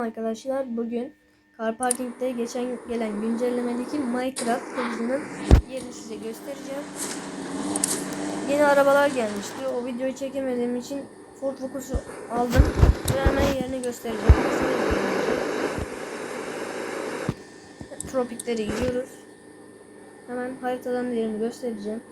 Arkadaşlar bugün Car Parking'de geçen gelen güncellemedeki Minecraft kılıcının yerini size göstereceğim. Yeni arabalar gelmişti. O videoyu çekemediğim için Ford Focus'u aldım hemen yerini göstereceğim. Tropiklere gidiyoruz. Hemen haritadan da yerini göstereceğim.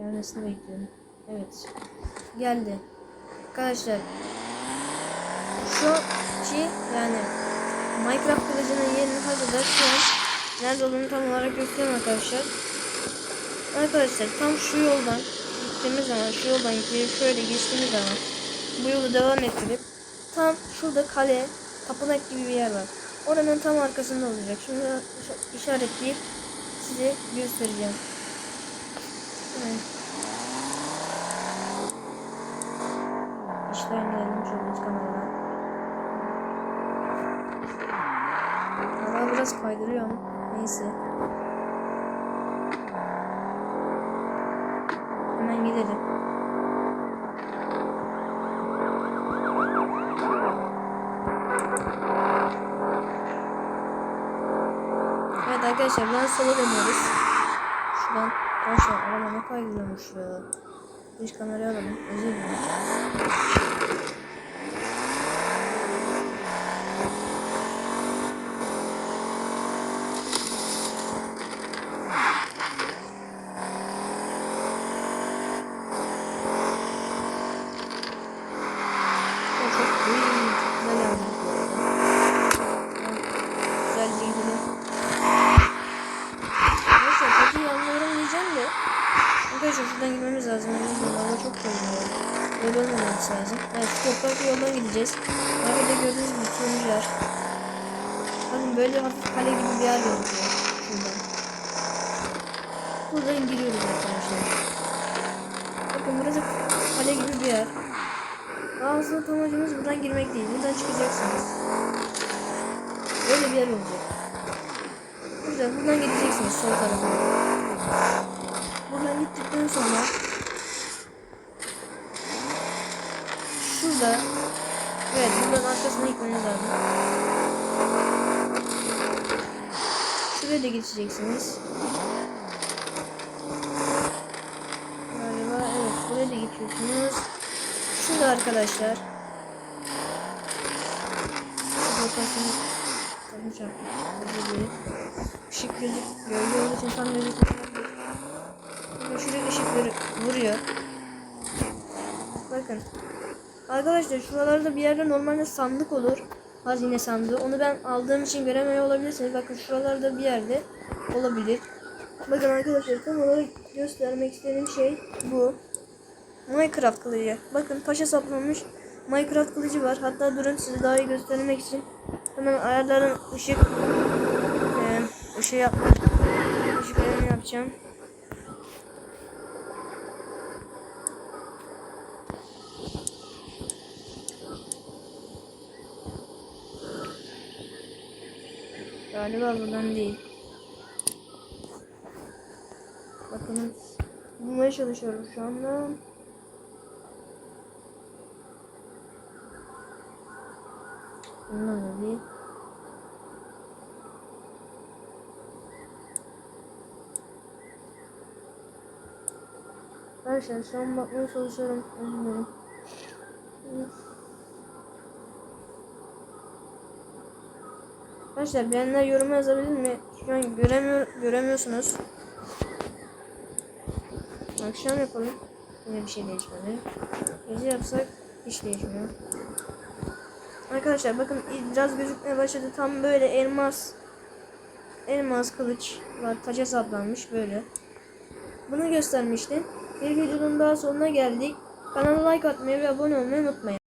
Gelmesini bekliyorum. Evet. Geldi. Arkadaşlar şu şey yani Minecraft kılıcının yerini hazırda şu an nerede olduğunu tam olarak gösteriyorum arkadaşlar. Arkadaşlar tam şu yoldan gittiğimiz zaman şu yoldan gidip şöyle geçtiğimiz zaman bu yolu devam ettirip tam şurada kale tapınak gibi bir yer var. Oranın tam arkasında olacak. Şimdi işaretleyip size göstereceğim. Evet. İşten geldim şöyle üst kameradan. Araba biraz kaydırıyor ama neyse. Hemen gidelim. Evet arkadaşlar ben sola dönüyoruz. Şuradan Arkadaşlar araba ne kaydırıyormuş ya. Dış kamerayı alalım. Özür dilerim. Çok çok iyi, güzel yazdık bu arada. Güzelce gidelim. Neyse peki yanlıyorum diyeceğim de Arkadaşlar şuradan gitmemiz lazım. Hava çok koyuyor. Böyle olmaması lazım. Evet şu toprak yoldan gideceğiz. Arkada gördüğünüz gibi turuncular. Bakın böyle hafif kale gibi bir yer gözüküyor. Şuradan. Buradan giriyoruz arkadaşlar. Bakın burası kale gibi bir yer. Aslında tam amacımız buradan girmek değil. Buradan çıkacaksınız. Böyle bir yer olacak. Buradan, buradan gideceksiniz sol tarafa. Buradan gittikten sonra şurada evet buradan arkasına gitmeniz lazım. Şuraya da geçeceksiniz. Galiba evet buraya da geçiyorsunuz. Şurada arkadaşlar. Şu lokasyonu Tabii çarptım. Özür dilerim. Işık gözük gölge olduğu için tam gözükmüyor. Şuraya ışıkları vuruyor. Bakın. Arkadaşlar şuralarda bir yerde normalde sandık olur. Hazine sandığı. Onu ben aldığım için göremiyor olabilirsiniz. Bakın şuralarda bir yerde olabilir. Bakın arkadaşlar tam olarak göstermek istediğim şey bu. Minecraft kılıcı. Bakın taşa saplanmış Minecraft kılıcı var. Hatta durun size daha iyi göstermek için hemen ayarların ışık e, ışığı yapma ışık yapacağım. Galiba buradan değil. Bakın bulmaya çalışıyorum şu anda. Bundan da değil. Arkadaşlar şu an bakmaya çalışıyorum. Özür Arkadaşlar bilenler yoruma yazabilir mi? Şu an göremiyor, göremiyorsunuz. Akşam yapalım. Yine bir şey değişmedi. Gece yapsak hiç değişmiyor. Arkadaşlar bakın biraz gözükmeye başladı. Tam böyle elmas elmas kılıç var. Taça saplanmış böyle. Bunu göstermiştim. Bir videonun daha sonuna geldik. Kanala like atmayı ve abone olmayı unutmayın.